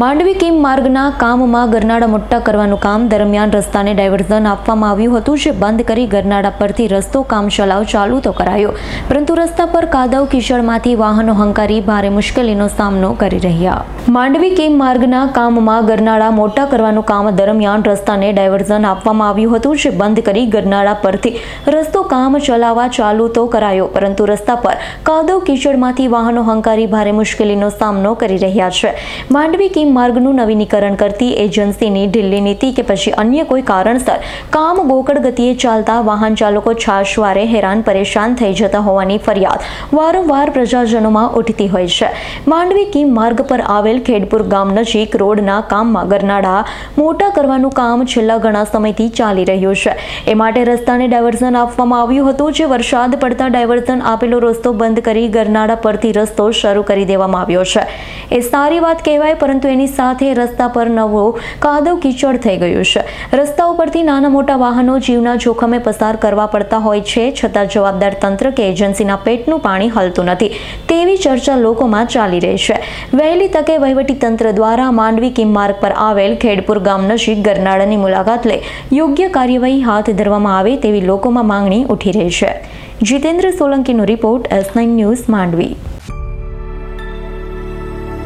Mandvi Kim માર્ગના કામમાં ગરનાળા મોટા કરવાનું કામ દરમિયાન રસ્તાને ડાયવર્ઝન આપવામાં આવ્યું હતું. જે બંધ કરી ગરનાળા પરથી રસ્તો કામ ચલાવ ચાલુ તો કરાયો. પરંતુ રસ્તા પર કાદવ કિશળમાંથી વાહનો હંકારી ભારે મુશ્કેલીનો સામનો કરી રહ્યા. માંડવી કિમ માર્ગના કામમાં ગરનાળા મોટા કરવાનું કામ દરમિયાન રસ્તાને ડાયવર્ઝન આપવામાં આવ્યું હતું. જે બંધ કરી ગરનાળા પરથી રસ્તો કામ ચલાવવા ચાલુ તો કરાયો, પરંતુ રસ્તા પર કાદવ કિશળમાંથી વાહનો હંકારી ભારે મુશ્કેલીનો સામનો કરી રહ્યા છે. માંડવી કિમ માર્ગનું નવીનીકરણ કરતી એજન્સીની ઢીલી નીતિ કે પછી અન્ય કોઈ કારણસર કામ ગોકળ ગતિએ ચાલતા વાહન ચાલકો છાશવારે હેરાન પરેશાન થઈ જતા હોવાની ફરિયાદ વારંવાર પ્રજાજનોમાં ઉઠતી હોય છે. માંડવી કિમ માર્ગ પર આવેલ ખેડપુર ગામ નજીક રોડના કામમાં ગરનાળા મોટા કરવાનું કામ છેલ્લા ઘણા સમયથી ચાલી રહ્યું છે. એ માટે રસ્તાને ડાયવર્ઝન આપવામાં આવ્યું હતું, જે વરસાદ પડતા ડાયવર્ઝન આપેલો રસ્તો બંધ કરી ગરનાળા પરથી રસ્તો શરૂ કરી દેવામાં આવ્યો છે. એ સારી વાત કહેવાય, પરંતુ એની સાથે રસ્તા પર નવો કાદવ કીચડ થઈ ગયું છે. રસ્તા ઉપરથી નાના મોટા વાહનો જીવના જોખમે પસાર કરવા પડતા હોય છે, છતાં જવાબદાર તંત્ર કે એજન્સીના પેટનું પાણી હલતું નથી. તેવી ચર્ચા લોકોમાં ચાલી રહી છે. વહેલી તકે વહીવટી તંત્ર દ્વારા માંડવી કિમ માર્ગ પર આવેલ ખેડપુર ગામ નજીક ગરનાળાની મુલાકાત લઈ યોગ્ય કાર્યવાહી હાથ ધરવામાં આવે તેવી લોકોમાં માંગણી ઉઠી રહી છે. Jitendra સોલંકીનો report S nine news Mandvi.